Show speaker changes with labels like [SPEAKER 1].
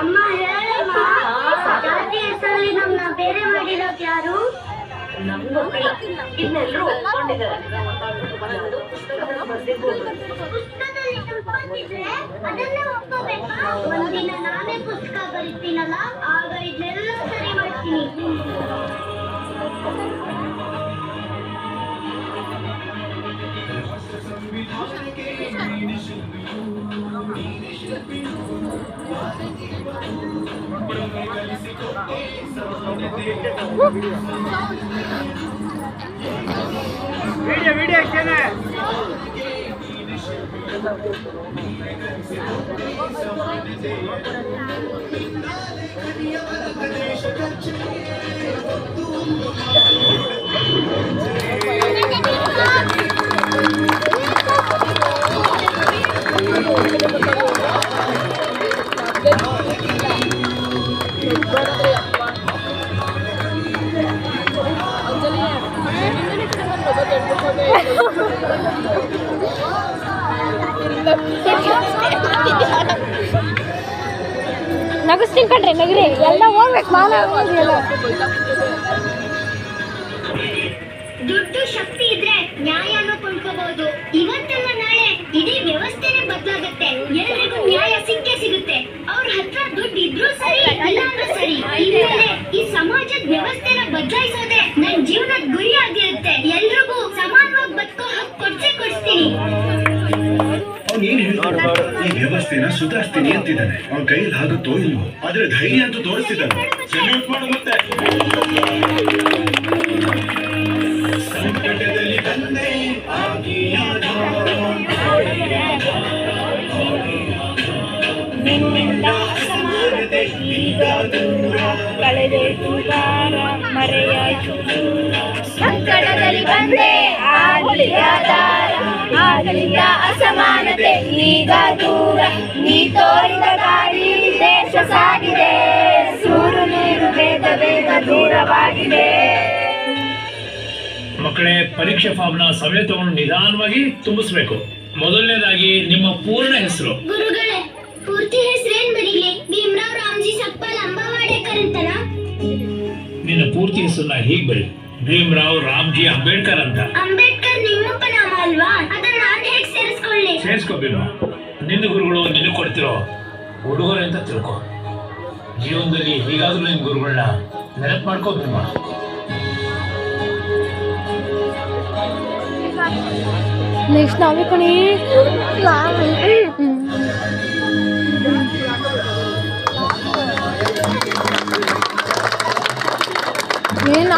[SPEAKER 1] ಅಮ್ಮ ಹೇಳಮ್ಮ ಜಾತಿ ಹೆಸರಲ್ಲಿ ನಮ್ಮನ್ನ ಬೇರೆ ಮಾಡಿರೋದು ಯಾರು?
[SPEAKER 2] ಇದನ್ನೆಲ್ಲರೂ ಒಪ್ಕೊಂಡಿದ್ದಾರೆ. ಪುಸ್ತಕದಲ್ಲಿ
[SPEAKER 1] ಅದನ್ನೇ ಒಂದಿನ ನಾನೇ ಪುಸ್ತಕ ಬರೀತೀನಲ್ಲ ಆಗ Video video
[SPEAKER 3] çene. Thank you.
[SPEAKER 4] ನಗಸ್ತೀನಿ ಕಣ್ರಿ, ನಗ್ರಿ. ಎಲ್ಲ ಹೋಗ್ಬೇಕು ಮಾಲ ಎಲ್ಲ.
[SPEAKER 1] ದುಡ್ಡು ಶಕ್ತಿ ಇದ್ರೆ ನ್ಯಾಯನೂ ಕೊಂಡ್ಕೋಬಹುದು ಇವತ್ತಲ್ಲ ನಾಳೆ ಇಡೀ ವ್ಯವಸ್ಥೆನೆ ಬದಲಾಗುತ್ತೆ. ಎಲ್ರಿಗೂ ನ್ಯಾಯ ಸಿಕ್ಕೇ ಸಿಗುತ್ತೆ. ಅವ್ರ ಹತ್ರ ದುಡ್ಡು ಇದ್ರೂ ಸರಿ ಇಲ್ಲ ಅಂದ್ರೂ ಸರಿ ಈ ವ್ಯವಸ್ಥೆನ ಬದಲಾಯಿಸೋದೆ ನನ್ ಜೀವನದ ಗುರಿ ಆಗಿರುತ್ತೆ ಎಲ್ರಿಗೂ ಸಮಾನವಾಗಿ ಬದುಕೋ ಹಕ್ಕು ಕೊಡ್ಸೇ ಕೊಡಿಸ್ತೀನಿ
[SPEAKER 5] ಅವ್ನು ಏನ್ ಹೇಳ್ತಾನೆ ಈ ವ್ಯವಸ್ಥೆನ ಸುಧಾರಿಸ್ತೀನಿ ಅಂತಿದ್ದಾನೆ ಅವ್ನ ಕೈಯಲ್ಲಿ ಆಗುತ್ತೋ ಇಲ್ವೋ ಆದ್ರೆ ಧೈರ್ಯ ಅಂತೂ ತೋರಿಸ್ತಿದ್ದಾನೆ ಸಲ್ಯೂಟ್ ಮಾಡು ಮತ್ತೆ ಸಂಕಟದಲ್ಲಿ ತಂದೆ ಆಗಿಯಾದ ನಿನ್ನಿಂದ ಅಸಮಾನತೆ ಈಗ ದೂರ
[SPEAKER 4] ಕಳೆದೋಯ್ತು ಭಾರ ಮರೆಯಾಯ್ತು ಸಂಕಟದಲ್ಲಿ ಬಂದೆ ಆಗಲಿಯ ದಾರ ಆಗಲಿಯ ಅಸಮಾನತೆ ಈಗ ದೂರ ನೀ ತೋರಿದ ದಾರಿ ದೇಶ ಸಾಗಿದೆ. ಸೂರು ನೀರು ಬೇಗ ಬೇಗ ದೂರವಾಗಿದೆ.
[SPEAKER 6] ಮಕ್ಕಳೇ ಪರೀಕ್ಷೆ ಫಾರ್ಮ್ನ ಸಮಯ ತಗೊಂಡು ನಿಧಾನವಾಗಿ ತುಂಬಿಸ್ಬೇಕು. ಮೊದಲನೇದಾಗಿ ನಿಮ್ಮ ಪೂರ್ಣ ಹೆಸರು.
[SPEAKER 1] ಗುರುಗಳೇ ಪೂರ್ತಿ ಹೆಸರೇನ್ ಬರೀಲಿ? ಭೀಮರಾವ್ ರಾಮ್ಜಿ ಸಪ್ಪಲ್ ಅಂಬವಾಡೇಕರ್ ಅಂತನಾ?
[SPEAKER 6] ನಿನ್ನ ಪೂರ್ತಿ ಹೆಸರನ್ನ ಹೀಗ್ ಬರಿ? ಭೀಮರಾವ್ ರಾಮ್ಜಿ ಅಂಬೇಡ್ಕರ್ ಅಂತ.
[SPEAKER 1] ಅಂಬೇಡ್ಕರ್ ನಿಮ್ಮಪ್ಪ ನಾಮ ಅಲ್ವಾ? ಅದನ್ನ ನಾನ್ ಹೇಗ್ ಸೇರಿಸ್ಕೊಳ್ಳಿ?
[SPEAKER 6] ಸೇರಿಸ್ಕೋಬೇನು ನಿನ್ನ ಗುರುಗಳು ನಿನಗೆ ಕೊಡ್ತಿರೋ ಉಡುಗೊರೆ ಅಂತ ತಿಳ್ಕೊ. ಜೀವನದಲ್ಲಿ ಹೀಗಾದ್ರೂ ನಿನ್ ಗುರುಗಳನ್ನ ನೆನಪು ಮಾಡ್ಕೋ ಭೀಮ
[SPEAKER 4] ನೆಕ್ಸ್ಟ್ ನಾವೇ ಕಣಿ ಏನ